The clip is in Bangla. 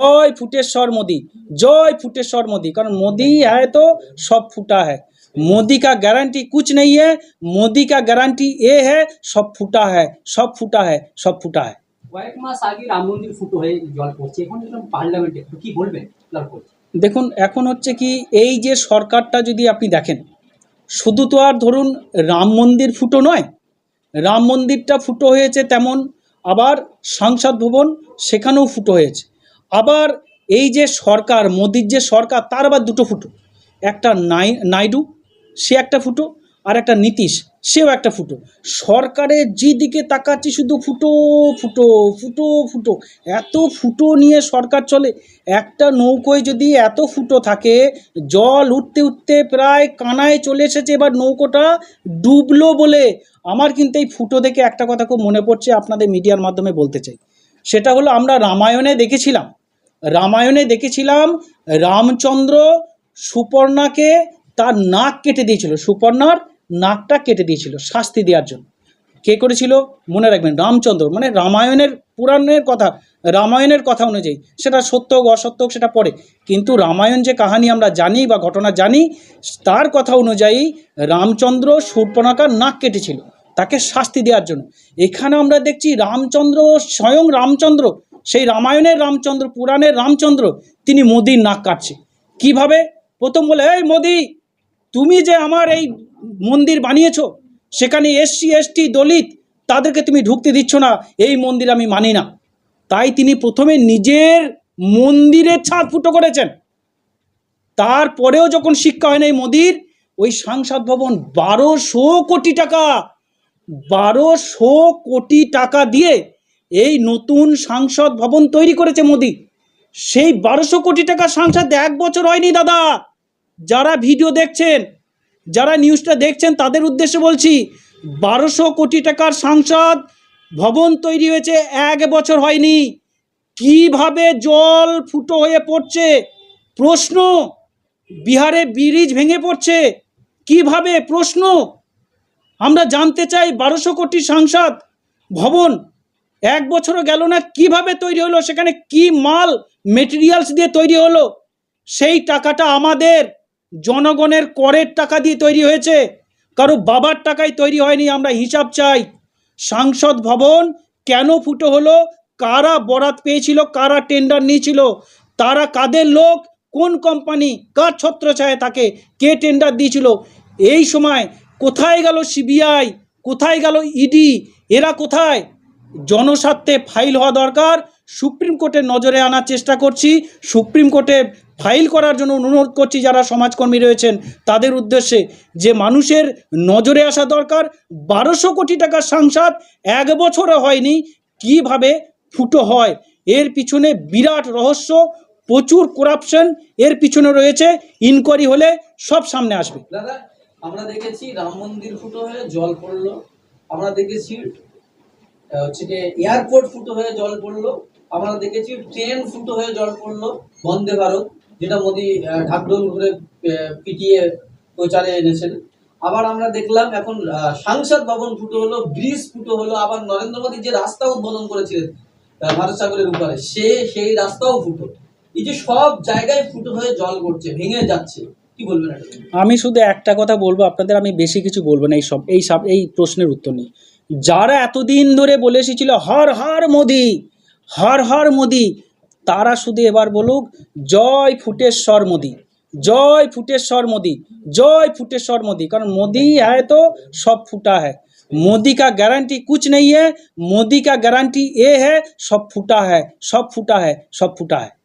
जय फुटेश्वर मोदी जय फुटेश्वर मोदी कारण मोदी है तो सब फूटा है मोदी का गारंटी कुछ नहीं है मोदी का गारंटी ये है सब फूटा है सब फूटा है सब फूटा है কয়েক মাস আগে রাম মন্দির ফুটো হয়ে জল পড়ছে এখন দেখলাম পার্লামেন্টে তো কি বলবেন জল পড়ছে দেখুন এখন হচ্ছে কি এই যে সরকারটা যদি আপনি দেখেন শুধু তো আর ধরুন রাম মন্দির ফুটো নয় রাম মন্দিরটা ফুটো হয়েছে তেমন আবার সংসদ ভবন সেখানেও ফুটো হয়েছে আবার এই যে সরকার, মোদির যে সরকার, তার আবার দুটো ফুটো। একটা নাই, নাইডু, সে একটা ফুটো, আর একটা নীতিশ, সেও একটা ফুটো। সরকারের যেদিকে তাকাচ্ছি শুধু ফুটো ফুটো ফুটো ফুটো। এত ফুটো নিয়ে সরকার চলে, একটা নৌকোয় যদি এত ফুটো থাকে, জল উঠতে উঠতে প্রায় কানায় চলে এসেছে, এবার নৌকোটা ডুবলো বলে। আমার কিন্তু এই ফুটো দেখে একটা কথা খুব মনে পড়ছে, আপনাদের মিডিয়ার মাধ্যমে বলতে চাই। সেটা হলো আমরা রামায়ণে দেখেছিলাম রামায়ণে দেখেছিলাম রামচন্দ্র সুপর্ণাকে তার নাক কেটে দিয়েছিল। সুপর্ণার নাকটা কেটে দিয়েছিল শাস্তি দেওয়ার জন্য। কে করেছিল? মনে রাখবেন, রামচন্দ্র। মানে রামায়ণের পুরাণের কথা, রামায়ণের কথা অনুযায়ী। সেটা সত্য হোক, অসত্য হোক, সেটা পড়ে। কিন্তু রামায়ণ যে কাহানি আমরা জানি বা ঘটনা জানি, তার কথা অনুযায়ী রামচন্দ্র শূর্পণাকার নাক কেটেছিল, তাকে শাস্তি দেওয়ার জন্য। এখানে আমরা দেখছি রামচন্দ্র, স্বয়ং রামচন্দ্র সেই রামায়ণের রামচন্দ্র, পুরাণের রামচন্দ্র, তিনি মোদির নাক কাটছে। কীভাবে? প্রথম বলে, এই মোদি, তুমি যে আমার এই মন্দির বানিয়েছ, সেখানে এসসি, এসটি, দলিত, তাদেরকে তুমি ঢুকতে দিচ্ছ না, এই মন্দির আমি মানি না। তাই তিনি প্রথমে নিজের মন্দিরের ছাদ ফুটো করেছেন। তারপরেও যখন শিক্ষা হয় না এই মোদির, ওই সাংসদ ভবন বারোশো কোটি টাকা, বারোশো কোটি টাকা দিয়ে এই নতুন সাংসদ ভবন তৈরি করেছে মোদি। সেই বারোশো কোটি টাকা সাংসদ এক বছর হয়নি দাদা। যারা ভিডিও দেখছেন, যারা নিউজটা দেখছেন, তাদের উদ্দেশ্যে বলছি, বারোশো কোটি টাকার সাংসদ ভবন তৈরি হয়েছে এক বছর হয়নি। কীভাবে জল ফুটো হয়ে পড়ছে? প্রশ্ন, বিহারে ব্রিজ ভেঙে পড়ছে। কীভাবে? প্রশ্ন, আমরা জানতে চাই বারোশো কোটি সাংসদ ভবন এক বছরও গেল না, কীভাবে তৈরি হলো, সেখানে কি মাল মেটেরিয়ালস দিয়ে তৈরি হলো? সেই টাকাটা আমাদের জনগণের করের টাকা দিয়ে তৈরি হয়েছে। কারও বাবার টাকায় তৈরি হয়নি, আমরা হিসাব চাই। সাংসদ ভবন কেন ফুটো হলো? কারা বরাত পেয়েছিল? কারা টেন্ডার নিয়েছিল? তারা কাদের লোক? কোন কোম্পানি কার ছত্রছায়া তাকে? কে টেন্ডার দিয়েছিল? এই সময় কোথায় গেল সিবিআই কোথায় গেল ইডি এরা কোথায়? জনস্বার্থে ফাইল হওয়া দরকার। সুপ্রিম কোর্টের নজরে আনার চেষ্টা করছি। সুপ্রিম কোর্টে ফাইল করার জন্য অনুরোধ করছি যারা সমাজকর্মী রয়েছেন, তাদের উদ্দেশ্যে যে মানুষের নজরে আসা দরকার। বারোশো কোটি টাকার সাংসদ এক বছরে হয়নি, কীভাবে ফুটো হয়? এর পিছনে বিরাট রহস্য, প্রচুর করাপশন এর পিছনে রয়েছে ইনকোয়ারি হলে সব সামনে আসবে। দাদা, আমরা দেখেছি রাম মন্দির ফুটো হয়ে জল পড়ল। আমরা দেখেছি হচ্ছে যে এয়ারপোর্ট ফুটো হয়ে জল পড়ল। আমরা দেখেছি ট্রেন ফুটো হয়ে জল পড়ল। বন্দে ভারত, যেটা মোদী ঢাকঢোল করে পিটিয়ে প্রচারে এনেছেন। আবার আমরা দেখলাম এখন সাংসদ ভবন ফুটো হলো, ব্রিজ ফুটো হলো, আবার নরেন্দ্র মোদী যে রাস্তা উদ্বোধন করেছিলেন ভারত সাগরের উপরে, সে, সেই রাস্তাও ফুটো। এই যে সব জায়গায় ফুটো হয়ে জল পড়ছে, ভেঙে যাচ্ছে, কি বলবেন আমি শুধু একটা কথা বলব, আপনাদের আমি বেশি কিছু বলব না এই সব এই সব, এই প্রশ্নের উত্তর নিয়ে। যারা এতদিন ধরে বলে এসেছিল, হর হর মোদি, হর হর মোদি তারা শুধু এবার বলুক, জয় ফুটেশ্বর মোদি, জয় ফুটেশ্বর মোদি, জয় ফুটেশ্বর মোদি কারণ মোদি হ্যায় তো সব ফুটা হ্যাঁ মোদি কা গ্যারান্টি কুচ নেই है মোদি কা গ্যারান্টি এ হ্যাঁ সব ফুটা है সব ফুটা है সব ফুটা है